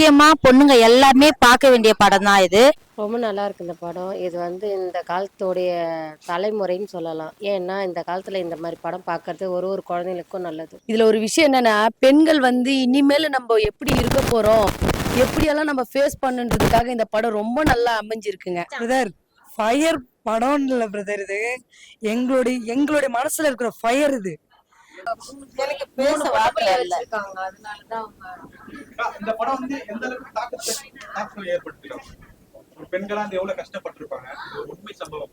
முக்கியமா பொண்ணுங்க எல்லாமே பார்க்க வேண்டிய படம் தான் இது. ரொம்ப நல்லா இருக்கு இந்த படம். இது வந்து இந்த காலத்தோடைய தலைமுறைன்னு சொல்லலாம். ஏன்னா இந்த காலத்துல இந்த மாதிரி படம் பார்க்கறது ஒரு ஒரு குழந்தைங்களுக்கும் நல்லது. இதுல ஒரு விஷயம் என்னன்னா பெண்கள் வந்து இனிமேல் நம்ம எப்படி இருக்க போறோம் எப்படியெல்லாம் நம்ம ஃபேஸ் பண்ணுன்றதுக்காக இந்த படம் ரொம்ப நல்லா அமைஞ்சிருக்குங்க. பிரதர் ஃபயர் படம் இல்ல பிரதர் இது. எங்களுடைய எங்களுடைய மனசுல இருக்கிற ஃபயர் இது. எனக்கு பேச வார்த்தை இல்ல. இந்த படம் வந்து எந்த அளவுக்கு தாக்கத்தை தாக்கம் ஏற்படுத்திடும் ஒரு பெண்களா வந்து எவ்வளவு கஷ்டப்பட்டிருப்பாங்க இது ஒரு உண்மை சம்பவம்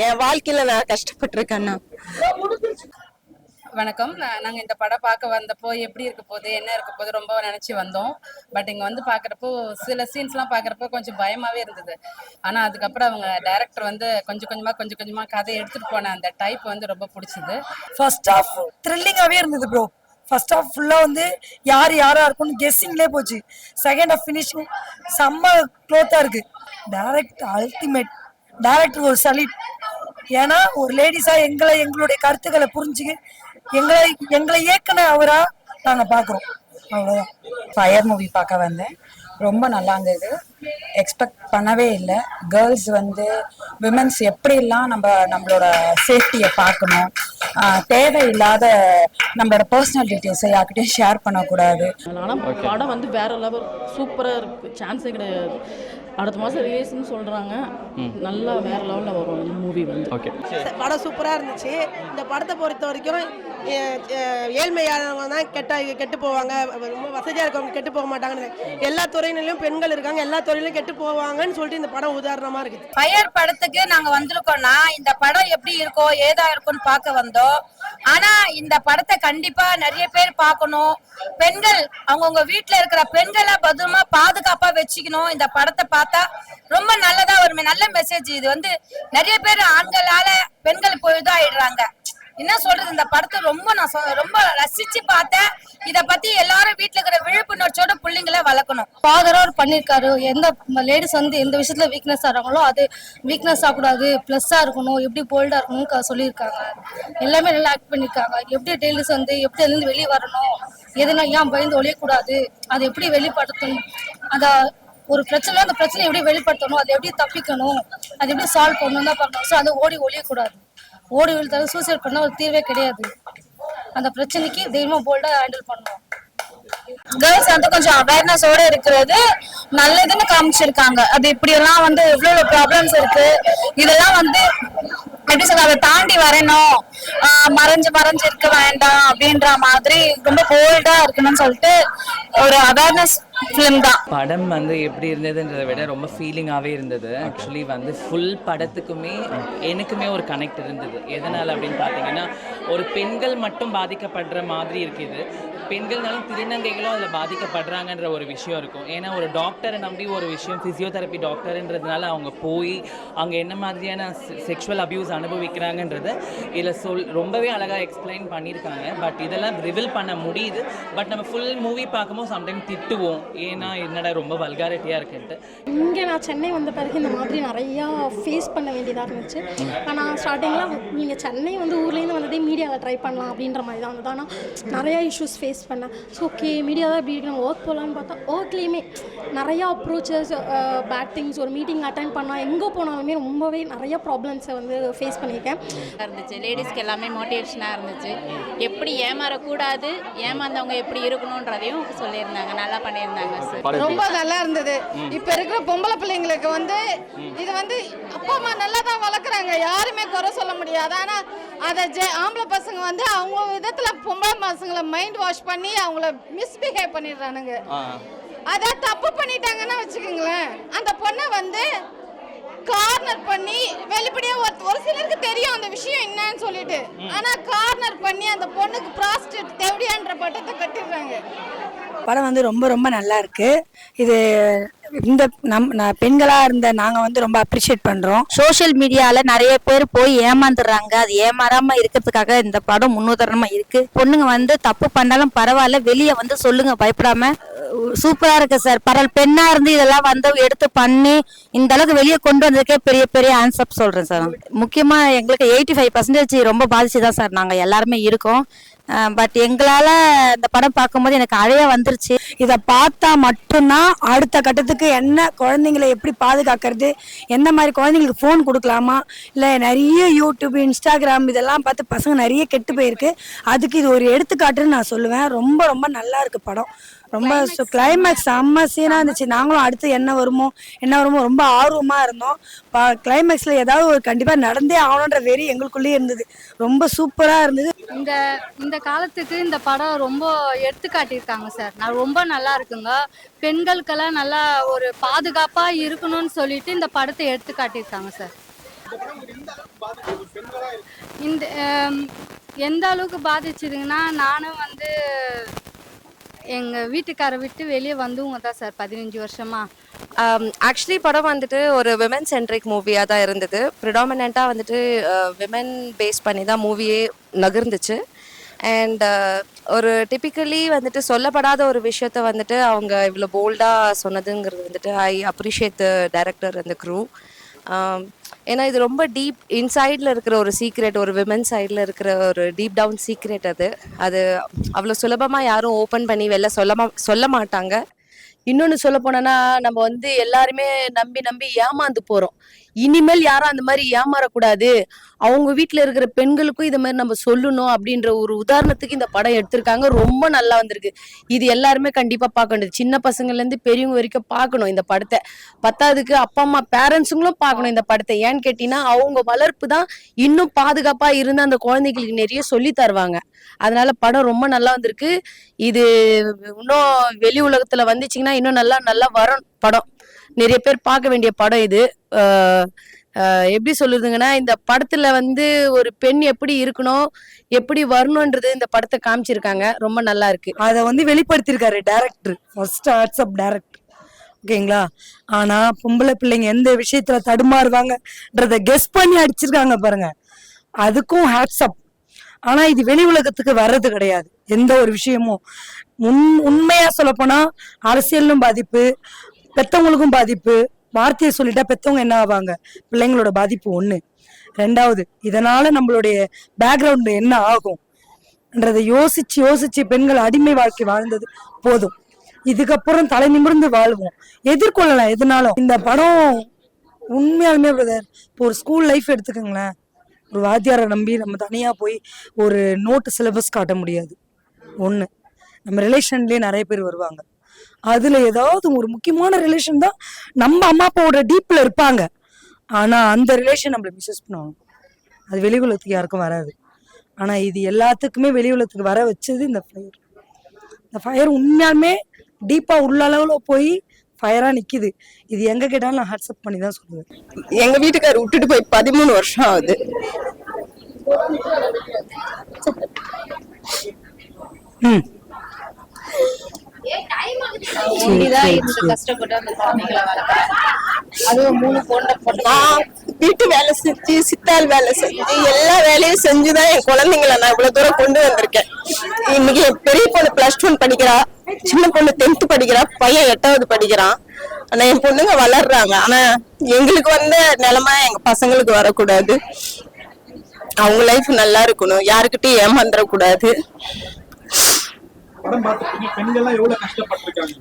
என் வாழ்க்கையில நான் கஷ்டப்பட்டிருக்கேன்னா வணக்கம். நாங்கள் இந்த படம் பார்க்க வந்தப்போ எப்படி இருக்க போகுது என்ன இருக்க போகுது ரொம்ப நினச்சி வந்தோம். பட் இங்கே வந்து பார்க்குறப்போ சில சீன்ஸ்லாம் பார்க்குறப்போ கொஞ்சம் பயமாகவே இருந்தது. ஆனால் அதுக்கப்புறம் அவங்க டைரக்டர் வந்து கொஞ்சம் கொஞ்சமாக கொஞ்சம் கொஞ்சமாக கதையை எடுத்துகிட்டு போன அந்த டைப் வந்து ரொம்ப பிடிச்சது. ஃபர்ஸ்ட் ஆஃப் த்ரில்லிங்காவே இருந்தது ப்ரோ ஃபர்ஸ்ட் ஆஃப் ஃபுல்லா வந்து யார் யாரா இருக்கும்னு கெஸ்ஸிங்லேயே போச்சு. செகண்ட் ஆஃப் ஃபினிஷிங் செம்ம க்ளோத்தா இருக்கு. டைரக்ட் அல்டிமேட் டைரக்டர் ஒரு சலீட் ஏன்னா ஒரு லேடிஸா எங்களை எங்களுடைய கருத்துக்களை புரிஞ்சுக்க எங்களை எங்களை இயக்குன அவரா? நாங்க பாக்குறோம். அவ்வளவுதான். ஃபயர் மூவி பார்க்க வந்தேன். ரொம்ப நல்லா இருந்தது. எக்ஸ்பெக்ட் பண்ணவே இல்லை. கேர்ள்ஸ் வந்து விமென்ஸ் எப்படிலாம் நம்ம நம்மளோட சேஃப்டியை பார்க்கணும்? தேவையில்லாத நம்மளோட பர்சனல் டீட்டெயில்ஸை யார்கிட்டயும் ஷேர் பண்ணக்கூடாது. ஆனால் படம் வந்து வேற லெவல் சூப்பராக இருக்கு. சான்ஸே கிடையாது. அடுத்த மாதம் ரிலீஸ்னு சொல்கிறாங்க நல்லா வேற லெவலில் வரும் இந்த மூவி வந்து. ஓகே படம் சூப்பராக இருந்துச்சு. இந்த படத்தை பொறுத்த வரைக்கும் ஏழ்மையானவங்க தான் கெட்ட கெட்டு போவாங்க. ரொம்ப வசதியாக இருக்கவங்க கெட்டு போக மாட்டாங்கன்னு எல்லா துறையினிலும் பெண்கள் இருக்காங்க. எல்லா துறையிலும் கெட்டு போவாங்கன்னு சொல்லிட்டு இந்த படம் உதாரணமாக இருக்குது. ஃபயர் படத்துக்கு நாங்க வந்திருக்கோம்னா இந்த படம் எப்படி இருக்கோ ஏதா இருக்கும்னு பார்க்க வந்தோம். ஆனா இந்த படத்தை கண்டிப்பா நிறைய பேர் பார்க்கணும். பெண்கள் அவங்கவுங்க வீட்ல இருக்கிற பெண்களை பத்திரமா பாதுகாப்பா வச்சுக்கணும். இந்த படத்தை பார்த்தா பார்த்தா ரொம்ப நல்லதா ஒரு நல்ல மெசேஜ் இது வந்து நிறைய பேர் ஆண்களால பெண்கள் போய்தான் ஆயிடுறாங்க என்ன சொல்றது? இந்த படத்தை ரொம்ப நான் சொ- ரொம்ப ரசிச்சு பார்த்தேன். இத பத்தி எல்லாரும் வீட்டுல இருக்கிற விழிப்புணர்ச்சியோட பிள்ளைங்களை வளர்க்கணும். ஃபாதரா அவர் பண்ணிருக்காரு. எந்த லேடிஸ் வந்து எந்த விஷயத்துல வீக்னஸ் ஆகிறாங்களோ அது வீக்னஸ் ஆகக்கூடாது. ப்ளஸ்ஸாக இருக்கணும். எப்படி போல்டாக இருக்கணும்னு சொல்லியிருக்காங்க. எல்லாமே நல்லா ஆக்ட் பண்ணியிருக்காங்க எப்படி டெய்லிஸ் வந்து எப்படி அதுலேருந்து வெளியே வரணும்? எதுனா ஏன் பயந்து ஒழியக்கூடாது? அதை எப்படி வெளிப்படுத்தணும்? அதை ஒரு பிரச்சனை அந்த பிரச்சனை எப்படி வெளிப்படுத்தணும் அதை எப்படி தப்பிக்கணும் அது எப்படி சால்வ் பண்ணணும் தான் பார்க்கணும். ஸோ அதை ஓடி ஒழியக்கூடாது ஓடி ஒழித்தாலும் சூசைட் பண்ணால் ஒரு தீர்வே கிடையாது. அந்த பிரச்சனைக்கு தைரியமாக போல்டாக ஹேண்டில் பண்ணணும் கேர்ள்ஸ் வந்து கொஞ்சம் அவேர்னஸோட இருக்கிறது நல்லதுன்னு காமிச்சிருக்காங்க. அது இப்படி எல்லாம் வந்து எவ்வளவு ப்ராப்ளம்ஸ் இருக்கு? இதெல்லாம் வந்து எப்படி சொல்ல அதை தாண்டி வரணும். மறைஞ்சு மறைஞ்சு இருக்க வேண்டாம் அப்படின்ற மாதிரி ரொம்ப போல்டா இருக்கணும்னு சொல்லிட்டு ஒரு அவேர்னஸ் ஃபிலிம் தான் படம் வந்து எப்படி இருந்ததுன்றதை விட ரொம்ப ஃபீலிங்காகவே இருந்தது. ஆக்சுவலி வந்து ஃபுல் படத்துக்குமே எனக்குமே ஒரு கனெக்ட் இருந்தது. எதனால் அப்படின்னு பார்த்தீங்கன்னா ஒரு பெண்கள் மட்டும் பாதிக்கப்படுற மாதிரி இருக்குது பெண்கள்னாலும் திருநங்கைகளும் அதில் பாதிக்கப்படுறாங்கன்ற ஒரு விஷயம் இருக்கும். ஏன்னா ஒரு டாக்டரை நம்பி ஒரு விஷயம் ஃபிசியோதெரப்பி டாக்டருன்றதுனால அவங்க போய் அங்கே என்ன மாதிரியான செக்ஷுவல் அப்யூஸ் அனுபவிக்கிறாங்கன்றத இதில் சொல் ரொம்பவே அழகாக எக்ஸ்பிளைன் பண்ணியிருக்காங்க. பட் இதெல்லாம் ரிவில் பண்ண முடியுது. பட் நம்ம ஃபுல் மூவி பார்க்கும்போது சம்டைம் திட்டுவோம். ஏன்னா என்னடா ரொம்ப வல்காரிட்டியாக இருக்குன்ட்டு. இங்கே நான் சென்னை வந்த பிறகு இந்த மாதிரி நிறையா ஃபேஸ் பண்ண வேண்டியதாக இருந்துச்சு. ஆனால் ஸ்டார்டிங்கில் நீங்கள் சென்னை வந்து ஊர்லேருந்து வந்ததே மீடியாவில் ட்ரை பண்ணலாம் அப்படின்ற மாதிரி தான் வந்தது. ஆனால் நிறையா இஷ்யூஸ் ஃபேஸ் பண்ணேன். ஸோ ஓகே மீடியா தான் இப்படி இருக்கு நம்ம ஒர்க் போகலான்னு பார்த்தா ஒர்க்லேயுமே நிறையா அப்ரோச்சஸ் பேட் திங்ஸ் ஒரு மீட்டிங் அட்டன் பண்ணால் எங்கே போனாலுமே ரொம்பவே நிறைய ப்ராப்ளம்ஸை வந்து ஃபேஸ் பண்ணியிருக்கேன். இருந்துச்சு. லேடிஸ்க்கு எல்லாமே மோட்டிவேஷனாக இருந்துச்சு. எப்படி ஏமாறக்கூடாது ஏமாந்தவங்க எப்படி இருக்கணுன்றதையும் சொல்லியிருந்தாங்க. நல்லா பண்ணியிருந்தாங்க. சார் ரொம்ப நல்லா இருந்தது. இப்போ இருக்கிற பொம்பளை பிள்ளைங்களுக்கு வந்து இது வந்து அப்பா அம்மா நல்லா தான் வளர்க்குறாங்க. யாருமே குறை சொல்ல முடியாது. ஆனால் அதை ஜெ ஆம்பளை பசங்க வந்து அவங்க விதத்தில் பொம்பளை பசங்களை மைண்ட் வாஷ் பண்ணி அவங்கள மிஸ்பிஹேவ் பண்ணிடுறானுங்க. அதை தப்பு பண்ணிட்டாங்கன்னா வச்சுக்கோங்களேன். அந்த பொண்ணை வந்து கார்னர் பண்ணி வெளிப்படையா ஒரு ஒரு சிலருக்கு தெரியும் அந்த விஷயம் என்னன்னு சொல்லிட்டு. ஆனா கார்னர் பண்ணி அந்த பொண்ணுக்கு ப்ராஸ்டியூட் தேவடியான்ற பட்டத்தை கட்டிடுறாங்க. படம் வந்து ரொம்ப ரொம்ப நல்லா இருக்கு. இது இந்த நம் நான் பெண்களா இருந்த நாங்க வந்து ரொம்ப அப்ரிஷியேட் பண்றோம். சோஷியல் மீடியால நிறைய பேர் போய் ஏமாந்துடுறாங்க. அது ஏமாறாம இருக்கிறதுக்காக இந்த படம் முன்னுதாரணமா இருக்கு. பொண்ணுங்க வந்து தப்பு பண்ணாலும் பரவாயில்ல வெளியே வந்து சொல்லுங்க பயப்படாம. சூப்பரா இருக்கு சார் பரவாயில்ல பெண்ணா இருந்து இதெல்லாம் வந்து எடுத்து பண்ணி இந்த அளவுக்கு வெளியே கொண்டு வந்ததுக்கே பெரிய பெரிய ஆன்சர் சொல்றேன் சார் முக்கியமா எங்களுக்கு எயிட்டி ஃபைவ் பர்சன்டேஜ் ரொம்ப பாதிச்சு தான் சார் நாங்க எல்லாருமே இருக்கோம். பட் எங்களால் இந்த படம் பார்க்கும்போது எனக்கு அழைய வந்துருச்சு. இதை பார்த்தா மட்டும்தான் அடுத்த கட்டத்துக்கு என்ன குழந்தைங்களை எப்படி பாதுகாக்கிறது? எந்த மாதிரி குழந்தைங்களுக்கு ஃபோன் கொடுக்கலாமா? இல்லை நிறைய யூடியூப் இன்ஸ்டாகிராம் இதெல்லாம் பார்த்து பசங்க நிறைய கெட்டு போயிருக்கு. அதுக்கு இது ஒரு எடுத்துக்காட்டுன்னு நான் சொல்லுவேன். ரொம்ப ரொம்ப நல்லா இருக்கு படம். ரொம்ப கிளைமேக்ஸ் செம்ம சீனாக இருந்துச்சு. நாங்களும் அடுத்து என்ன வருமோ என்ன வருமோ ரொம்ப ஆர்வமாக இருந்தோம். கிளைமேக்ஸில் ஏதாவது ஒரு கண்டிப்பாக நடந்தே ஆகணுன்ற வெறி எங்களுக்குள்ளேயே இருந்தது. ரொம்ப சூப்பராக இருந்தது. இந்த இந்த காலத்துக்கு இந்த படம் ரொம்ப எடுத்து காட்டியிருக்காங்க சார். நான் ரொம்ப நல்லா இருக்குங்க. பெண்களுக்கெல்லாம் நல்லா ஒரு பாதுகாப்பா இருக்கணும்னு சொல்லிட்டு இந்த படத்தை எடுத்து காட்டியிருக்காங்க சார். இந்த எந்த அளவுக்கு பாதிச்சுதுங்கன்னா நானும் வந்து எங்கள் வீட்டுக்காரை விட்டு வெளியே வந்தவங்க தான் சார் பதினஞ்சு வருஷமாக ஆக்சுவலி படம் வந்துட்டு ஒரு விமன் சென்ட்ரிக் மூவியாக தான் இருந்தது. ப்ரிடாமினாக வந்துட்டு விமன் பேஸ் பண்ணி தான் மூவியே நகர்ந்துச்சு. அண்ட் ஒரு டிப்பிக்கலி வந்துட்டு சொல்லப்படாத ஒரு விஷயத்த வந்துட்டு அவங்க இவ்வளோ போல்டாக சொன்னதுங்கிறது வந்துட்டு ஐ அப்ரிஷியேட் த டைரக்டர் அந்த க்ரூ ஏன்னா இது ரொம்ப டீப் இன்சைடில் இருக்கிற ஒரு சீக்ரெட் ஒரு விமன் சைடில் இருக்கிற ஒரு டீப் டவுன் சீக்ரெட் அது. அது அவ்வளோ சுலபமாக யாரும் ஓப்பன் பண்ணி வெளில சொல்ல சொல்ல மாட்டாங்க. இன்னொன்று சொல்ல போனோன்னா நம்ம வந்து எல்லாருமே நம்பி நம்பி ஏமாந்து போகிறோம் இனிமேல் யாரும் அந்த மாதிரி ஏமாறக்கூடாது. அவங்க வீட்டில் இருக்கிற பெண்களுக்கும் இது மாதிரி நம்ம சொல்லணும் அப்படின்ற ஒரு உதாரணத்துக்கு இந்த படம் எடுத்திருக்காங்க. ரொம்ப நல்லா வந்திருக்கு. இது எல்லாருமே கண்டிப்பா பார்க்கணும். சின்ன பசங்கள்ல இருந்து பெரியவங்க வரைக்கும் பார்க்கணும் இந்த படத்தை. பத்தாவதுக்கு அப்பா அம்மா பேரண்ட்ஸுங்களும் பார்க்கணும் இந்த படத்தை. ஏன்னு கேட்டீங்கன்னா அவங்க வளர்ப்பு தான் இன்னும் பாதுகாப்பா இருந்து அந்த குழந்தைகளுக்கு நிறைய சொல்லி தருவாங்க. அதனால படம் ரொம்ப நல்லா வந்திருக்கு. இது இன்னும் வெளி உலகத்துல வந்துச்சிங்கன்னா இன்னும் நல்லா நல்லா வரும் படம். நிறைய பேர் பார்க்க வேண்டிய படம் இது. எப்படி சொல்லுதுங்கன்னா இந்த படத்துல வந்து ஒரு பெண் எப்படி இருக்கணும் எப்படி வரணும்ன்றது இந்த படத்தை காமிச்சிருக்காங்க. ரொம்ப நல்லா இருக்கு. அதை வந்து வெளிப்படுத்தியிருக்காரு director first what's up director ஓகேங்களா? ஆனா பொம்பளை பிள்ளைங்க எந்த விஷயத்துல தடுமாறுவாங்கன்றத கெஸ் பண்ணி அடிச்சிருக்காங்க பாருங்க. அதுக்கும் ஹேட்ஸ்அப் ஆனா இது வெளி உலகத்துக்கு வர்றது கிடையாது. எந்த ஒரு விஷயமும். உண் உண்மையா சொல்லப்போனா அரசியலும் பாதிப்பு பெத்தவங்களுக்கும் பாதிப்பு. வார்த்தையை சொல்லிட்டா பெத்தவங்க என்ன ஆவாங்க? பிள்ளைங்களோட பாதிப்பு ஒண்ணு. ரெண்டாவது இதனால நம்மளுடைய பேக்ரவுண்ட் என்ன ஆகும்ன்றதை யோசிச்சு யோசிச்சு பெண்கள் அடிமை வாழ்க்கை வாழ்ந்தது போதும். இதுக்கப்புறம் தலை நிமிர்ந்து வாழ்வோம். எதிர்கொள்ளலாம் எதுனாலும். இந்த படம் உண்மையாலுமே பிரதர் இப்போ ஒரு ஸ்கூல் லைஃப் எடுத்துக்கோங்களேன். ஒரு வாத்தியாரை நம்பி நம்ம தனியா போய் ஒரு நோட்டு சிலபஸ் காட்ட முடியாது. ஒன்று நம்ம ரிலேஷன்லேயே நிறைய பேர் வருவாங்க. அதுல ஏதாவது ஒரு முக்கியமான ரிலேஷன் தான் நம்ம அம்மா அப்பாவோட டீப்ல இருப்பாங்க. ஆனா அந்த ரிலேஷன் நம்மள மிஸ்யூஸ் பண்ணுவாங்க. அது வெளி உலகத்துக்கு யாருக்கும் வராது. ஆனா இது எல்லாத்துக்குமே வெளி உலகத்துக்கு வர வச்சது இந்த ஃபயர் இந்த ஃபயர் உண்மையாலுமே டீப்பா உள்ள அளவுல போய் ஃபயரா நிக்குது. இது எங்க கேட்டாலும் நான் ஹாட்ஸ்அப் பண்ணி தான் சொல்லுவேன். எங்கள் வீட்டுக்கார் விட்டுட்டு போய் பதிமூணு வருஷம் ஆகுது. ம். வீட்டு வேலை செஞ்சு சித்தாள் வேலை செஞ்சு எல்லா வேலையும் செஞ்சுதான் என் குழந்தைங்களை நான் இவ்வளவு தூரம் கொண்டு வந்திருக்கேன். இன்னைக்கு என் பெரிய பொண்ணு பிளஸ் ஒன் படிக்கிறா. சின்ன பொண்ணு டென்த் படிக்கிறா. பையன் எட்டாவது படிக்கிறான். ஆனா என் பொண்ணுங்க வளர்றாங்க. ஆனா எங்களுக்கு வந்த நிலைமை எங்க பசங்களுக்கு வரக்கூடாது. அவங்க லைஃப் நல்லா இருக்கணும். யாருக்கிட்டையும் ஏமாந்துடக்கூடாது படம் பார்த்துட்டு பெண்கள்லாம் எவ்வளவு கஷ்டப்பட்டிருக்காங்க?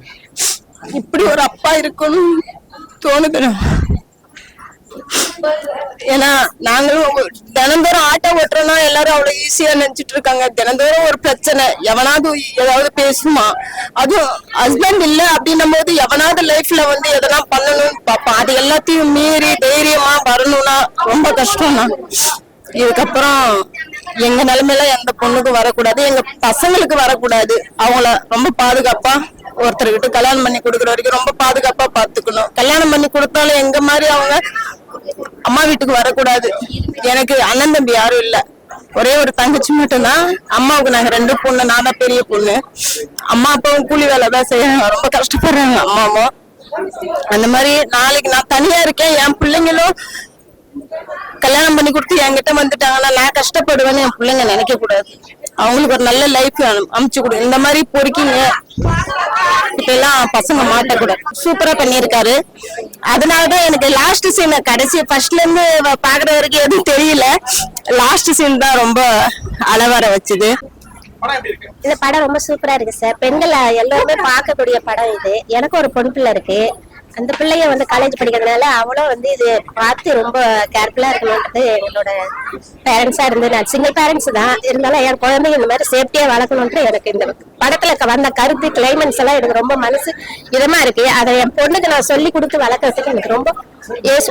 இப்படி ஒரு அப்பா இருக்கணும் தோணுது. ஏன்னா நாங்களும் தினந்தோறும் ஆட்டோ ஓட்டுறோம்னா எல்லாரும் அவ்வளவு ஈஸியா நினைச்சிட்டு இருக்காங்க. தினந்தோறும் ஒரு பிரச்சனை. எவனாவது ஏதாவது பேசுமா? அதுவும் ஹஸ்பண்ட் இல்ல அப்படின்னும் போது எவனாவது லைஃப்ல வந்து எதனா பண்ணணும்னு பார்ப்பான். அது எல்லாத்தையும் மீறி தைரியமா வரணும்னா ரொம்ப கஷ்டம்னா இதுக்கப்புறம் எங்க நிலைமையில எந்த பொண்ணுக்கும் வரக்கூடாது எங்க பசங்களுக்கு வரக்கூடாது. அவங்கள ரொம்ப பாதுகாப்பா ஒருத்தர்கிட்ட கல்யாணம் பண்ணி கொடுக்குற வரைக்கும் ரொம்ப பாதுகாப்பா பாத்துக்கணும். கல்யாணம் பண்ணி கொடுத்தாலும் எங்க மாதிரி அவங்க அம்மா வீட்டுக்கு வரக்கூடாது. எனக்கு அண்ணன் தம்பி யாரும் இல்ல. ஒரே ஒரு தங்கச்சி மட்டும்தான். அம்மாவுக்கு நாங்க ரெண்டு பொண்ணு நான் தான் பெரிய பொண்ணு. அம்மா அப்பாவும் கூலி வேலை தான் செய்யறாங்க. ரொம்ப கஷ்டப்படுறாங்க அம்மாவும். அந்த மாதிரி நாளைக்கு நான் தனியா இருக்கேன். என் பிள்ளைங்களும் கல்யாணம் பண்ணி கொடுத்து என்கிட்ட வந்துட்டாங்கன்னா நான் கஷ்டப்படுவேன்னு என் பிள்ளைங்க நினைக்க கூடாது. அவங்களுக்கு ஒரு நல்ல லைஃப் அமைச்சு கொடு. இந்த மாதிரி பொறுக்கிங்க. இப்ப எல்லாம் பசங்க மாட்டக்கூடாது. சூப்பரா பண்ணியிருக்காரு. அதனாலதான் எனக்கு லாஸ்ட் சீன் கடைசி ஃபர்ஸ்ட்ல இருந்து பாக்குற வரைக்கும் எதுவும் தெரியல. லாஸ்ட் சீன் தான் ரொம்ப அளவர வச்சுது. இந்த படம் ரொம்ப சூப்பரா இருக்கு சார் பெண்கள் எல்லாருமே பார்க்கக்கூடிய படம் இது. எனக்கு ஒரு பொன் பிள்ளை இருக்கு. அந்த பிள்ளைய வந்து காலேஜ் படிக்கிறதுனால அவளும் வந்து இது பார்த்து ரொம்ப கேர்ஃபுல்லா இருக்கணும்ன்றது எங்களோட பேரண்ட்ஸா இருந்து நான் சிங்கிள் பேரண்ட்ஸ் தான். இருந்தாலும் என் குழந்தைங்க இந்த மாதிரி சேஃப்டியா வளர்க்கணும்ன்ற எனக்கு இந்த படத்துல வந்த கருத்து கிளைமேட்ஸ் எல்லாம் எனக்கு ரொம்ப மனசு இதமா இருக்கு. அதை என் பொண்ணுக்கு நான் சொல்லி கொடுத்து வளர்க்கறதுக்கு எனக்கு ரொம்ப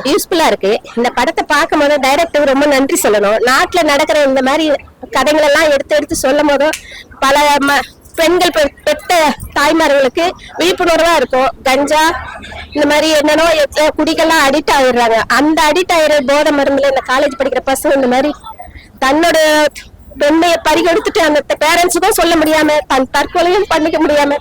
யூஸ்ஃபுல்லா இருக்கு. இந்த படத்தை பார்க்கும் போது டைரக்டர் ரொம்ப நன்றி சொல்லணும். நாட்டுல நடக்கிற இந்த மாதிரி கதைகள் எல்லாம் எடுத்து எடுத்து சொல்லும் போதும் பல ம- பெண்கள் பெற்ற தாய்மார்களுக்கு விழிப்புணர்வா இருக்கும். கஞ்சா இந்த மாதிரி என்னென்னோ குடிகள்லாம் குடிக்கெல்லாம் அடிக்ட் ஆயிடுறாங்க. அந்த அடிக்ட் ஆயிடுற போதை மருந்துல இந்த காலேஜ் படிக்கிற பசங்க இந்த மாதிரி தன்னோட பெண்மையை பறிகெடுத்துட்டு அந்த பேரண்ட்ஸுக்கும் சொல்ல முடியாம தன் தற்கொலையும் பண்ணிக்க முடியாம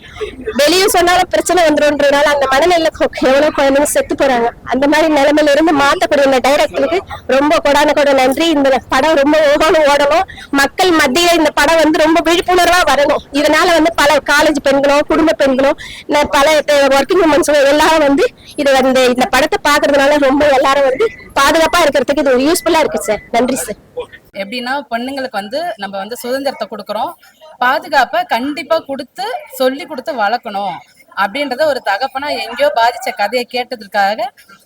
வெளியே சொன்னாலும் பிரச்சனை வந்துடும்ன்றதுனால அந்த மனநிலை எவ்வளவு குழந்தைங்க செத்து போறாங்க. அந்த மாதிரி நிலைமையில இருந்து மாத்தக்கூடிய இந்த டைரக்டருக்கு ரொம்ப கொடான கூட நன்றி. இந்த படம் ரொம்ப ஓடணும் ஓடணும். மக்கள் மத்தியில இந்த படம் வந்து ரொம்ப விழிப்புணர்வா வரணும். இதனால வந்து பல காலேஜ் பெண்களும் குடும்ப பெண்களும் பல ஒர்க்கிங் உமன்ஸும் எல்லாரும் வந்து இது வந்து இந்த படத்தை பாக்குறதுனால ரொம்ப எல்லாரும் வந்து பாதுகாப்பா இருக்கிறதுக்கு இது யூஸ்ஃபுல்லா இருக்கு சார் நன்றி சார் எப்படின்னா பொண்ணுங்களுக்கு வந்து நம்ம வந்து சுதந்திரத்தை கொடுக்குறோம். பாதுகாப்பை கண்டிப்பா கொடுத்து சொல்லி கொடுத்து வளர்க்கணும். அப்படின்றத ஒரு தகப்பனா எங்கேயோ பாதிச்ச கதையை கேட்டதுக்காக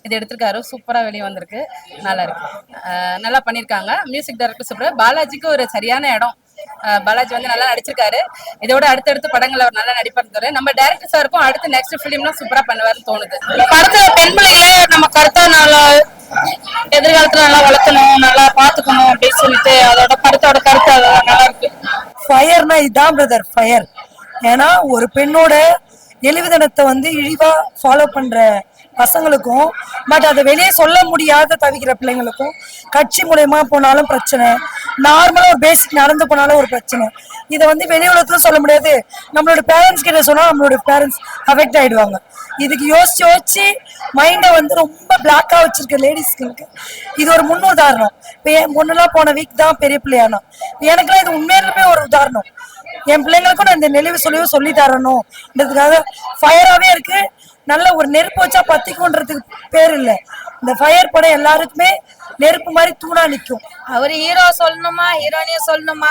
இது எடுத்திருக்காரு. சூப்பரா வெளியே வந்திருக்கு. நல்லா இருக்கு. நல்லா பண்ணியிருக்காங்க. மியூசிக் டைரக்டர் சொல்ற பாலாஜிக்கு ஒரு சரியான இடம். பாலாஜி வந்து நல்லா நடிச்சிருக்காரு. இதோட அடுத்தடுத்த படங்கள் அவர் நல்லா நடிப்பாரு நம்ம டேரக்டர் சாருக்கும் அடுத்து நெக்ஸ்ட் ஃபிலிம்லாம் சூப்பரா பண்ணுவார்னு தோணுது. படத்துல பெண் பிள்ளைகளை நம்ம கருத்தா நல்லா எதிர்காலத்துல நல்லா வளர்க்கணும் நல்லா பாத்துக்கணும் அப்படின்னு சொல்லிட்டு அதோட படத்தோட கருத்து அது நல்லா இருக்கு. ஃபயர்னா இதான் பிரதர் ஃபயர் ஏன்னா ஒரு பெண்ணோட எழுவிதனத்தை வந்து இழிவா ஃபாலோ பண்ற பசங்களுக்கும் பட் அதை வெளியே சொல்ல முடியாத தவிக்கிற பிள்ளைங்களுக்கும் கட்சி மூலயமா போனாலும் பிரச்சனை. நார்மலாக ஒரு பேசிக் நடந்து போனாலும் ஒரு பிரச்சனை. இதை வந்து வெளி உலகத்துல சொல்ல முடியாது. நம்மளோட பேரண்ட்ஸ் கிட்ட சொன்னால் நம்மளோட பேரண்ட்ஸ் அஃபெக்ட் ஆகிடுவாங்க இதுக்கு யோசிச்சு யோசிச்சு மைண்டை வந்து ரொம்ப பிளாக்காக வச்சிருக்க லேடிஸ்களுக்கு இது ஒரு முன் உதாரணம். இப்போ என் பொண்ணுலாம் போன வீக் தான் பெரிய பிள்ளையானோம் எனக்குலாம் இது உண்மையிலுமே ஒரு உதாரணம். என் பிள்ளைங்களுக்கும் நான் இந்த நெளிவு சொல்லியும் சொல்லி தரணும்ன்றதுக்காக ஃபயராகவே இருக்குது நல்ல ஒரு நெருப்பு வச்சா பத்திக்கும்ன்றதுக்கு பேர் இல்லை. இந்த ஃபயர் படம் எல்லாருக்குமே நெருப்பு மாதிரி தூணா நிற்கும் அவர் ஹீரோ சொல்லணுமா ஹீரோனியும் சொல்லணுமா?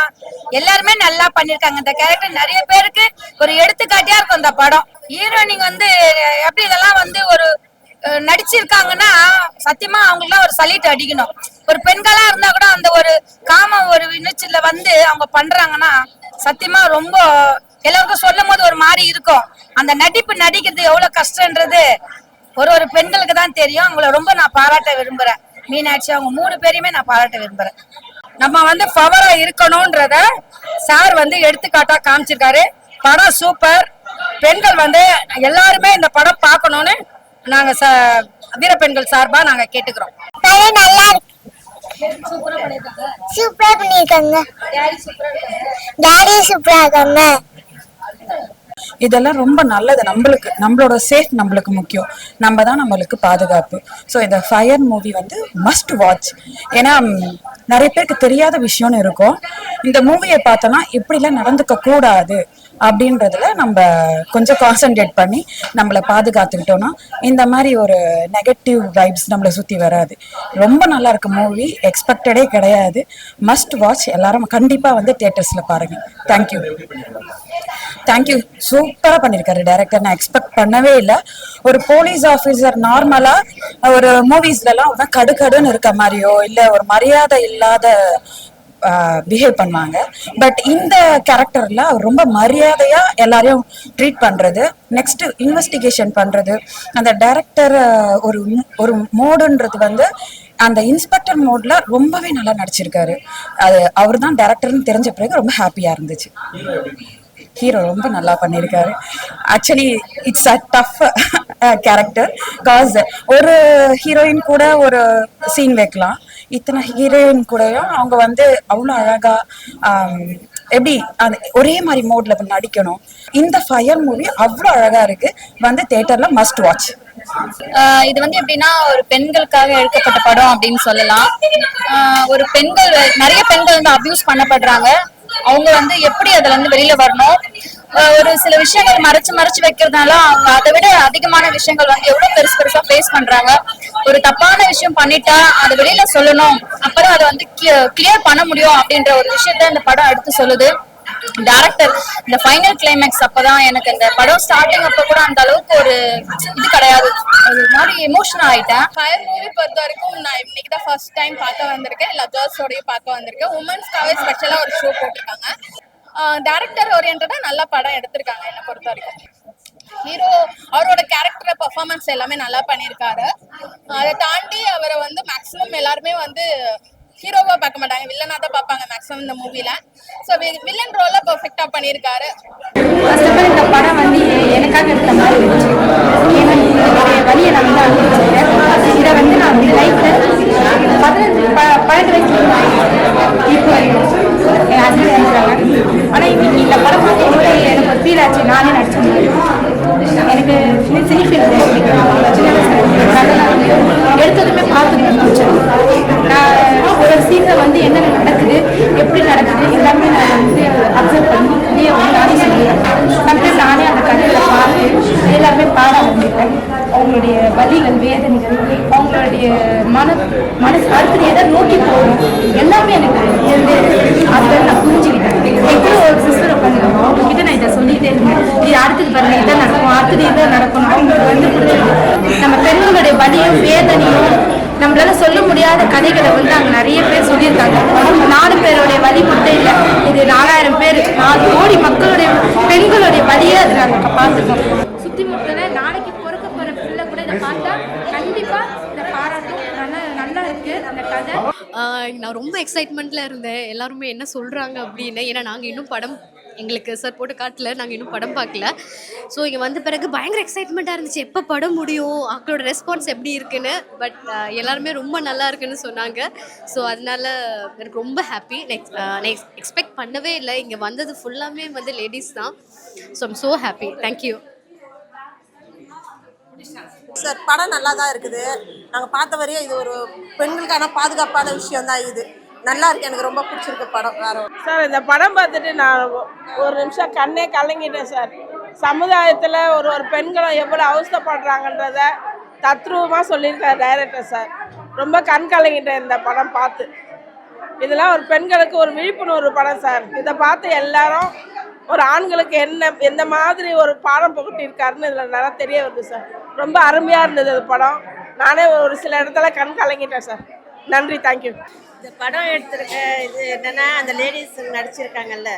எல்லாருமே நல்லா பண்ணிருக்காங்க. இந்த கேரக்டர் நிறைய பேருக்கு ஒரு எடுத்துக்காட்டியா இருக்கும் இந்த படம். ஹீரோயினிங் வந்து எப்படி இதெல்லாம் வந்து ஒரு நடிச்சிருக்காங்கன்னா சத்தியமா அவங்களுக்குலாம் ஒரு சலிட்டு அடிக்கணும். ஒரு பெண்களா இருந்தா கூட அந்த ஒரு காம ஒரு நிச்சயில வந்து அவங்க பண்றாங்கன்னா சத்தியமா ரொம்ப எல்லாருக்கும் சொல்லும் போது ஒரு மாதிரி இருக்கும். அந்த நடிப்பு நடிக்கிறது எவ்வளவு கஷ்டன்றது ஒரு ஒரு பெண்களுக்கு தான் தெரியும். அவங்கள ரொம்ப நான் பாராட்ட விரும்புறேன். மீனாட்சி அவங்க மூணு பேரையுமே நான் பாராட்ட விரும்புறேன். நம்ம வந்து பவரா இருக்கணும்ன்றத சார் வந்து எடுத்துக்காட்டா காமிச்சிருக்காரு. படம் சூப்பர் பெண்கள் வந்து எல்லாருமே இந்த படம் பார்க்கணும்னு நாங்க வீரப்பெண்கள் சார்பா நாங்க கேட்டுக்கிறோம். நல்லா சூப்பரா பண்ணிருக்காங்க. டாடி சூப்பரா இருக்காங்க. இதெல்லாம் ரொம்ப நல்லது. நம்மளுக்கு நம்மளோட சேஃப் நம்மளுக்கு முக்கியம். நம்ம தான் நம்மளுக்கு பாதுகாப்பு. ஸோ இந்த ஃபயர் மூவி வந்து மஸ்ட் வாட்ச் ஏன்னா நிறைய பேருக்கு தெரியாத விஷயம்னு இருக்கும். இந்த மூவியை பார்த்தோன்னா இப்படிலாம் நடந்துக்க கூடாது அப்படின்றதுல நம்ம கொஞ்சம் கான்சென்ட்ரேட் பண்ணி நம்மளை பாதுகாத்துக்கிட்டோம்னா இந்த மாதிரி ஒரு நெகட்டிவ் வைப்ஸ் நம்மளை சுற்றி வராது. ரொம்ப நல்லா இருக்கு மூவி எக்ஸ்பெக்டடே கிடையாது. மஸ்ட் வாட்ச் எல்லாரும் கண்டிப்பாக வந்து தியேட்டர்ஸில் பாருங்கள் தேங்க்யூ தேங்க்யூ சூப்பராக பண்ணியிருக்காரு டேரக்டர் நான் எக்ஸ்பெக்ட் பண்ணவே இல்லை. ஒரு போலீஸ் ஆஃபீஸர் நார்மலாக ஒரு மூவிஸ்லலாம் கடு கடுன்னு இருக்க மாதிரியோ இல்லை ஒரு மரியாதை இல்லாத பிஹேவ் பண்ணுவாங்க. பட் இந்த கேரக்டர்ல அவர் ரொம்ப மரியாதையா எல்லாரையும் ட்ரீட் பண்றது நெக்ஸ்ட் இன்வெஸ்டிகேஷன் பண்றது அந்த டைரக்டர் ஒரு ஒரு மோடுன்றது வந்து அந்த இன்ஸ்பெக்டர் மோட்ல ரொம்பவே நல்லா நடிச்சிருக்காரு. அது அவர் தான் டேரக்டர்னு தெரிஞ்ச பிறகு ரொம்ப ஹாப்பியா இருந்துச்சு. ஹீரோ ரொம்ப நல்லா பண்ணியிருக்காரு. Actually it's a tough character cause ஒரு ஹீரோயின் கூட ஒரு சீன் வைக்கலாம். இத்தனை ஹீரோயின் கூடயும் அவங்க வந்து அவ்வளோ அழகாக um, எப்படி அந்த ஒரே மாதிரி மோட்ல நடிக்கணும். இந்த ஃபயர் மூவி அவ்வளோ அழகா இருக்கு. வந்து தேட்டர்ல மஸ்ட் வாட்ச் இது வந்து எப்படின்னா ஒரு பெண்களுக்காக எடுக்கப்பட்ட படம் அப்படின்னு சொல்லலாம். ஒரு பெண்கள் நிறைய பெண்கள் வந்து அபியூஸ் பண்ணப்படுறாங்க. அவங்க வந்து எப்படி அதுல இருந்து வெளியில வரணும்? ஒரு சில விஷயங்கள் மறைச்சு மறைச்சு வைக்கிறதுனால அவங்க அதை விட அதிகமான விஷயங்கள் வந்து எவ்வளவு பெருசு பெருசா ஃபேஸ் பண்றாங்க. ஒரு தப்பான விஷயம் பண்ணிட்டா அதை வெளியில சொல்லணும். அப்பதான் அதை வந்து கிளியர் பண்ண முடியும் அப்படின்ற ஒரு விஷயத்த இந்த படம் எடுத்து சொல்லுது. டேரக்டர் இந்த ஃபைனல் கிளைமேக்ஸ் அப்பதான் எனக்கு இந்த படம் ஸ்டார்டிங் அப்ப கூட அந்த அளவுக்கு ஒரு இது கிடையாது. ஒரு மாதிரி எமோஷனல் ஆயிட்டேன். ஃபயர் மூவி பொறுத்த வரைக்கும் நான் இன்னைக்கு தான் ஃபர்ஸ்ட் டைம் பார்க்க வந்திருக்கேன். எல்லா கேர்ள்ஸோடையும் பார்க்க வந்திருக்கேன். உமன்ஸ்க்காகவே ஸ்பெஷலாக ஒரு ஷோ போட்டிருக்காங்க. டேரக்டர் ஓரியன்டாக நல்ல படம் எடுத்திருக்காங்க என்னை பொறுத்த வரைக்கும். ஹீரோ அவரோட கேரக்டர் பர்ஃபார்மன்ஸ் எல்லாமே நல்லா பண்ணியிருக்காரு. அதை தாண்டி அவரை வந்து மேக்ஸிமம் எல்லாருமே வந்து ஹீரோவா பார்க்க மாட்டாங்க வில்லனா தான் பார்ப்பாங்க மேக்ஸிமம் இந்த மூவில ஸோ வில்லன் ரோல பெர்ஃபெக்டா பண்ணியிருக்காரு ஃபர்ஸ்ட் ஆஃப் ஆல் இந்த படம் வந்து எனக்காக எடுத்த மாதிரி இருந்துச்சு ஏன்னா என்னுடைய வழியை நான் வந்து அனுபவிச்சிருக்கேன் இதை வந்து நான் வந்து லைஃப்ல பதினஞ்சு பன்னெண்டு வயசுல இப்போ வரைக்கும் என் ஹஸ்பண்ட் நினைக்கிறாங்க ஆனால் இன்னைக்கு இந்த படம் பார்த்து எனக்கு ஒரு ஃபீல் ஆச்சு நானே நடிச்சேன் எனக்கு சினி ஃபீல் எடுத்ததுமே பார்த்து முடிச்சேன் நான் ஒரு வந்து என்னென்ன நடக்குது எல்லாமே நான் வந்து அப்சர்வ் பண்ணி அப்படியே வந்து நானே சொல்லுவேன் சம்டைம் நானே அந்த கதையில் பார்த்து எல்லாருமே பாட ஆரம்பிப்பேன் அவங்களுடைய வலிகள் வேதனைகள் அவங்களுடைய மன மனசு அடுத்தது எதை நோக்கி போகணும் எல்லாமே எனக்கு இருந்து அதை நான் புரிஞ்சுக்கிட்டேன் எவ்வளோ ஒரு சிஸ்டர் உட்காந்துருக்கோம் அவங்க கிட்ட நான் இதை சொல்லிட்டே இருந்தேன் இது அடுத்தது பாருங்க இதை நடக்கும் அடுத்தது இதை நடக்கணும் அவங்களுக்கு வந்து பிடிச்சிருக்கு நம்ம பெண்களுடைய வலியும் வேதனையும் நம்மளால சொல்ல கதைகளை வந்து அங்கே நிறைய பேர் சொல்லியிருக்காங்க. நாலு பேருடைய வழி மட்டும் இல்லை இது நாலாயிரம் பேர் நாலு கோடி மக்களுடைய பெண்களுடைய வழியே அதை நாங்கள் பார்த்துருக்கோம். சுற்றி முட்டில் நாளைக்கு பிறக்க போகிற பிள்ளை கூட இதை பார்த்தா கண்டிப்பாக இதை பாராட்டும். நல்லா நல்லா அந்த கதை. நான் ரொம்ப எக்ஸைட்மெண்ட்டில் இருந்தேன். எல்லாருமே என்ன சொல்கிறாங்க அப்படின்னு. ஏன்னா நாங்கள் இன்னும் படம் எங்களுக்கு சார் போட்டு காட்டல நாங்கள் இன்னும் படம் பார்க்கல. ஸோ இங்கே வந்த பிறகு பயங்கர எக்ஸைட்மெண்ட்டாக இருந்துச்சு. எப்போ படம் முடியும்? அவங்களோட ரெஸ்பான்ஸ் எப்படி இருக்குன்னு? பட் எல்லாருமே ரொம்ப நல்லா இருக்குன்னு சொன்னாங்க. ஸோ அதனால எனக்கு ரொம்ப ஹாப்பி நெக்ஸ்ட் நெக்ஸ்ட் எக்ஸ்பெக்ட் பண்ணவே இல்லை. இங்கே வந்தது ஃபுல்லாமே வந்து லேடிஸ் தான். So I'm so happy thank you sir படம் நல்லா தான் இருக்குது. நாங்கள் பார்த்த வரையும் இது ஒரு பெண்களுக்கான பாதுகாப்பான விஷயம் தான் இது. நல்லா இருக்கு. எனக்கு ரொம்ப பிடிச்சிருக்கு படம். வேற சார் இந்த படம் பார்த்துட்டு நான் ஒரு நிமிஷம் கண்ணே கலங்கிட்டேன் சார். சமுதாயத்தில் ஒரு ஒரு பெண்களும் எவ்வளோ அவஸ்தைப்படுறாங்கன்றத தத்ரூபமாக சொல்லியிருக்காரு டைரக்டர் சார். ரொம்ப கண் கலங்கிட்டேன் இந்த படம் பார்த்து. இதெல்லாம் ஒரு பெண்களுக்கு ஒரு விழிப்புணர்வு படம் சார். இதை பார்த்து எல்லாரும் ஒரு ஆண்களுக்கு என்ன எந்த மாதிரி ஒரு பாடம் புகட்டியிருக்காருன்னு இதில் நல்லா தெரிய வருது சார். ரொம்ப அருமையாக இருந்தது அது படம். நானே ஒரு சில இடத்துல கண் கலங்கிட்டேன் சார். நன்றி தேங்க்யூ இந்த படம் எடுத்திருக்க இது என்னன்னா அந்த லேடிஸ் நடிச்சிருக்காங்கல்ல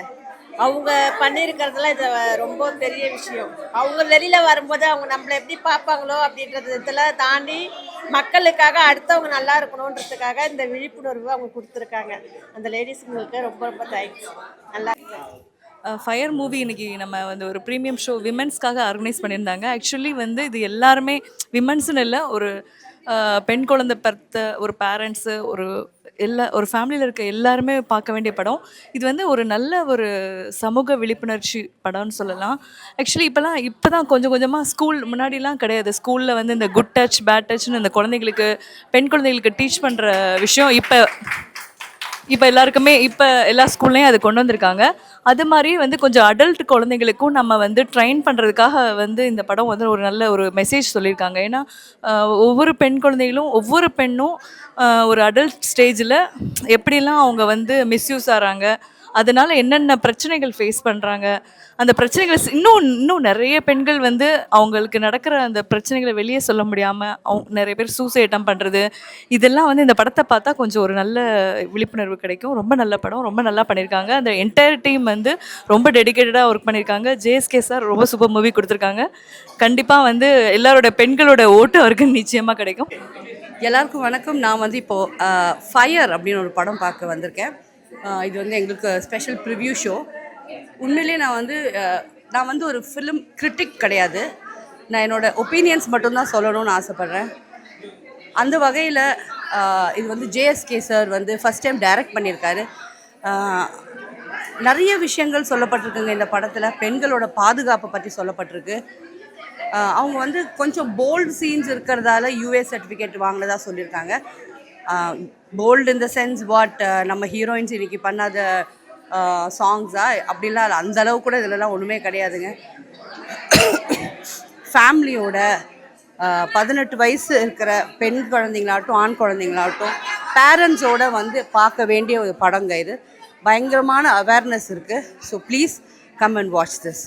அவங்க பண்ணியிருக்கிறதுலாம் இது ரொம்ப பெரிய விஷயம். அவங்க வெளியில வரும்போது அவங்க நம்மளை எப்படி பார்ப்பாங்களோ அப்படின்றது இதெல்லாம் தாண்டி மக்களுக்காக அடுத்தவங்க நல்லா இருக்கணுன்றதுக்காக இந்த விழிப்புணர்வு அவங்க கொடுத்துருக்காங்க. அந்த லேடிஸுங்களுக்கு ரொம்ப ரொம்ப தேங்க்ஸ் நல்லா ஃபயர் மூவி இன்னைக்கு நம்ம வந்து ஒரு ப்ரீமியம் ஷோ விமென்ஸ்க்காக ஆர்கனைஸ் பண்ணியிருந்தாங்க. ஆக்சுவலி வந்து இது எல்லாருமே விமென்ஸ்னு இல்லை ஒரு பெண் குழந்தை பிறத்த ஒரு பேரண்ட்ஸு ஒரு எல்லா ஒரு ஃபேமிலியில் இருக்க எல்லாருமே பார்க்க வேண்டிய படம். இது வந்து ஒரு நல்ல ஒரு சமூக விழிப்புணர்ச்சி படம்னு சொல்லலாம். ஆக்சுவலி இப்போலாம் இப்போ தான் கொஞ்சம் கொஞ்சமாக ஸ்கூல் முன்னாடிலாம் கிடையாது. ஸ்கூலில் வந்து இந்த குட் டச் பேட் டச்னு இந்த குழந்தைங்களுக்கு பெண் குழந்தைகளுக்கு டீச் பண்ணுற விஷயம் இப்போ இப்போ எல்லாருக்குமே இப்போ எல்லா ஸ்கூல்லையும் அது கொண்டு வந்திருக்காங்க. அது மாதிரி வந்து கொஞ்சம் அடல்ட் குழந்தைங்களுக்கும் நம்ம வந்து ட்ரைன் பண்ணுறதுக்காக வந்து இந்த படம் வந்து ஒரு நல்ல ஒரு மெசேஜ் சொல்லியிருக்காங்க. ஏன்னா ஒவ்வொரு பெண் குழந்தைகளும் ஒவ்வொரு பெண்ணும் ஒரு அடல்ட் ஸ்டேஜில் எப்படிலாம் அவங்க வந்து மிஸ்யூஸ் ஆகிறாங்க அதனால என்னென்ன பிரச்சனைகள் ஃபேஸ் பண்ணுறாங்க அந்த பிரச்சனைகளை இன்னும் இன்னும் நிறைய பெண்கள் வந்து அவங்களுக்கு நடக்கிற அந்த பிரச்சனைகளை வெளியே சொல்ல முடியாமல் அவங்க நிறைய பேர் சூசைட்டம் பண்ணுறது இதெல்லாம் வந்து இந்த படத்தை பார்த்தா கொஞ்சம் ஒரு நல்ல விழிப்புணர்வு கிடைக்கும். ரொம்ப நல்ல படம் ரொம்ப நல்லா பண்ணியிருக்காங்க. அந்த என்டையர் டீம் வந்து ரொம்ப டெடிகேட்டடாக ஒர்க் பண்ணியிருக்காங்க. ஜேஎஸ்கே சார் ரொம்ப சூப்பர் மூவி கொடுத்துருக்காங்க. கண்டிப்பாக வந்து எல்லாரோட பெண்களோட ஓட்டு அவருக்கு நிச்சயமாக கிடைக்கும். எல்லாருக்கும் வணக்கம். நான் வந்து இப்போது ஃபயர் அப்படின்னு ஒரு படம் பார்க்க வந்திருக்கேன். இது வந்து எங்களுக்கு ஸ்பெஷல் ப்ரிவ்யூ ஷோ உண்மையிலேயே நான் வந்து நான் வந்து ஒரு ஃபிலிம் கிரிட்டிக் கிடையாது. நான் என்னோட ஒப்பீனியன்ஸ் மட்டும்தான் சொல்லணும்னு ஆசைப்பட்றேன். அந்த வகையில் இது வந்து ஜேஎஸ்கே சார் வந்து ஃபஸ்ட் டைம் டைரக்ட் பண்ணியிருக்காரு. நிறைய விஷயங்கள் சொல்லப்பட்டிருக்குங்க இந்த படத்தில். பெண்களோட பாதுகாப்பை பற்றி சொல்லப்பட்டிருக்கு. அவங்க வந்து கொஞ்சம் போல்டு சீன்ஸ் இருக்கிறதால யூஏ சர்டிஃபிகேட் வாங்கினதாக சொல்லியிருக்காங்க. Bold in the sense what நம்ம ஹீரோயின்ஸ் இன்றைக்கி பண்ணாத uh, சாங்ஸா அப்படிலாம் இல்லை. அந்த அளவு கூட இதிலலாம் ஒன்றுமே கிடையாதுங்க. ஃபேமிலியோட uh, பதினெட்டு வயசு இருக்கிற பெண் குழந்தைங்களாகட்டும் ஆண் குழந்தைங்களாகட்டும் பேரண்ட்ஸோட வந்து பார்க்க வேண்டிய ஒரு படங்க இது. பயங்கரமான அவேர்னஸ் இருக்குது so please come and watch this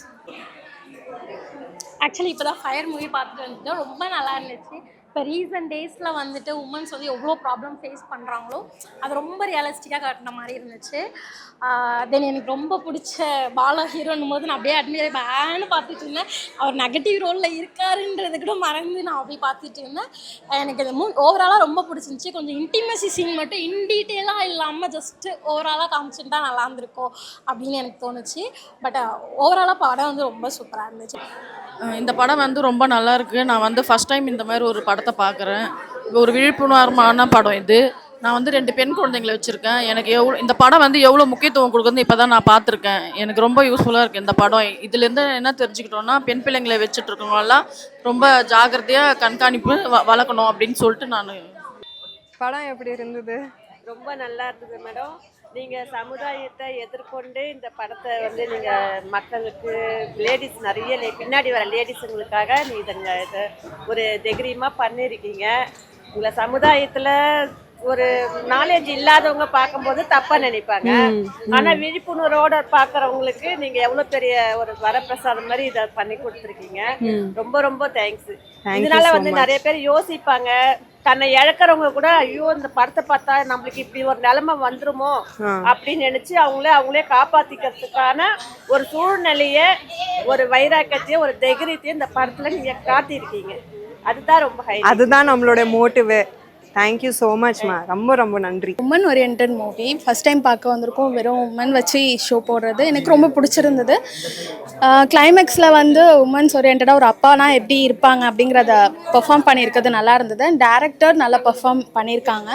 actually இப்போ தான் ஃபயர் மூவி பார்த்துட்டு வந்துட்டோம் ரொம்ப நல்லா இருந்துச்சு. இப்போ ரீசன்ட் டேஸில் வந்துட்டு உமன்ஸ் வந்து எவ்வளோ ப்ராப்ளம் ஃபேஸ் பண்ணுறாங்களோ அது ரொம்ப ரியலிஸ்டிக்காக காட்டின மாதிரி இருந்துச்சு. தென் எனக்கு ரொம்ப பிடிச்ச பாலா ஹீரோன்னும் போது நான் அப்படியே அட்மிட் பேன்னு பார்த்துட்டு இருந்தேன். அவர் நெகட்டிவ் ரோலில் இருக்காருன்றது கூட மறந்து நான் அப்படியே பார்த்துட்டு இருந்தேன். எனக்கு இந்த மூ ஓவராலாக ரொம்ப பிடிச்சிருந்துச்சி. கொஞ்சம் இன்டிமசி சீன் மட்டும் இன் டீட்டெயிலாக இல்லாமல் ஜஸ்ட்டு ஓவராலாக காமிச்சிருந்தா நல்லா இருந்திருக்கும் அப்படின்னு எனக்கு தோணுச்சு. பட் ஓவராலாக படம் வந்து ரொம்ப சூப்பராக இருந்துச்சு. இந்த படம் வந்து ரொம்ப நல்லா இருக்கு. நான் வந்து ஃபர்ஸ்ட் டைம் இந்த மாதிரி ஒரு படத்தை பார்க்குறேன். ஒரு விழிப்புணர்வான படம் இது. நான் வந்து ரெண்டு பெண் குழந்தைங்களை வச்சுருக்கேன். எனக்கு எவ்வளோ இந்த படம் வந்து எவ்வளோ முக்கியத்துவம் கொடுக்குறது இப்போ தான் நான் பார்த்துருக்கேன். எனக்கு ரொம்ப யூஸ்ஃபுல்லாக இருக்குது இந்த படம். இதுலேருந்து என்ன தெரிஞ்சுக்கிட்டோன்னா பெண் பிள்ளைங்களை வச்சுட்டு இருக்கவங்கலாம் ரொம்ப ஜாக்கிரதையாக கண்காணிப்பு வ- வளர்க்கணும் அப்படின்னு சொல்லிட்டு நான் படம் எப்படி இருந்தது? ரொம்ப நல்லா இருந்தது மேடம். நீங்க சமுதாயத்தை எதிர்கொண்டு இந்த படத்தை வந்து நீங்க மக்களுக்கு லேடிஸ் நிறைய லே- பின்னாடி வர லேடிஸுங்களுக்காக நீ இதை ஒரு தைரியமா பண்ணியிருக்கீங்க உங்களை சமுதாயத்துல ஒரு நாலேஜ் இல்லாதவங்க பார்க்கும்போது தப்பா நினைப்பாங்க. ஆனா விழிப்புணர்வோட பாக்குறவங்களுக்கு நீங்க எவ்வளவு பெரிய ஒரு வரப்பிரசாதம் மாதிரி இதை பண்ணி கொடுத்துருக்கீங்க. ரொம்ப ரொம்ப தேங்க்ஸ் இதனால வந்து. நிறைய பேர் யோசிப்பாங்க தன்னை இழக்கிறவங்க கூட ஐயோ இந்த படத்தை பார்த்தா நம்மளுக்கு இப்படி ஒரு நிலைமை வந்துருமோ. அப்படின்னு நினைச்சு அவங்களே அவங்களே காப்பாத்திக்கிறதுக்கான ஒரு சூழ்நிலைய ஒரு வைராக்கத்தையும் ஒரு தைரியத்தையும் இந்த படத்துல நீங்க காட்டியிருக்கீங்க அதுதான் ரொம்ப ஹை அதுதான் நம்மளோட மோட்டிவு தேங்க்யூ ஸோ மச்மா ரொம்ப ரொம்ப நன்றி. Woman oriented movie first time பார்க்க வந்திருக்கோம். வெறும் உமன் வச்சு ஷோ போடுறது. எனக்கு ரொம்ப பிடிச்சிருந்தது. கிளைமேக்ஸில் வந்து உமன்ஸ் ஓரியன்டாக ஒரு அப்பானா எப்படி இருப்பாங்க அப்படிங்கிறத பெர்ஃபார்ம் பண்ணியிருக்கிறது நல்லா இருந்தது. டேரக்டர் நல்லா பெர்ஃபார்ம் பண்ணியிருக்காங்க.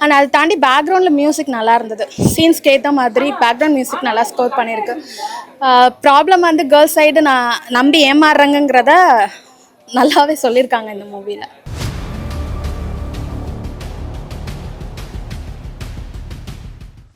அண்ட் அதை தாண்டி பேக்ரவுண்டில் மியூசிக் நல்லா இருந்தது. சீன்ஸ்க்கு ஏற்ற மாதிரி பேக்ரவுண்ட் மியூசிக் நல்லா ஸ்கோர் பண்ணியிருக்கு. ப்ராப்ளம் வந்து கேர்ள்ஸ் சைடு நான் நம்பி ஏமாறுறேங்கிறத நல்லாவே சொல்லியிருக்காங்க இந்த மூவியில்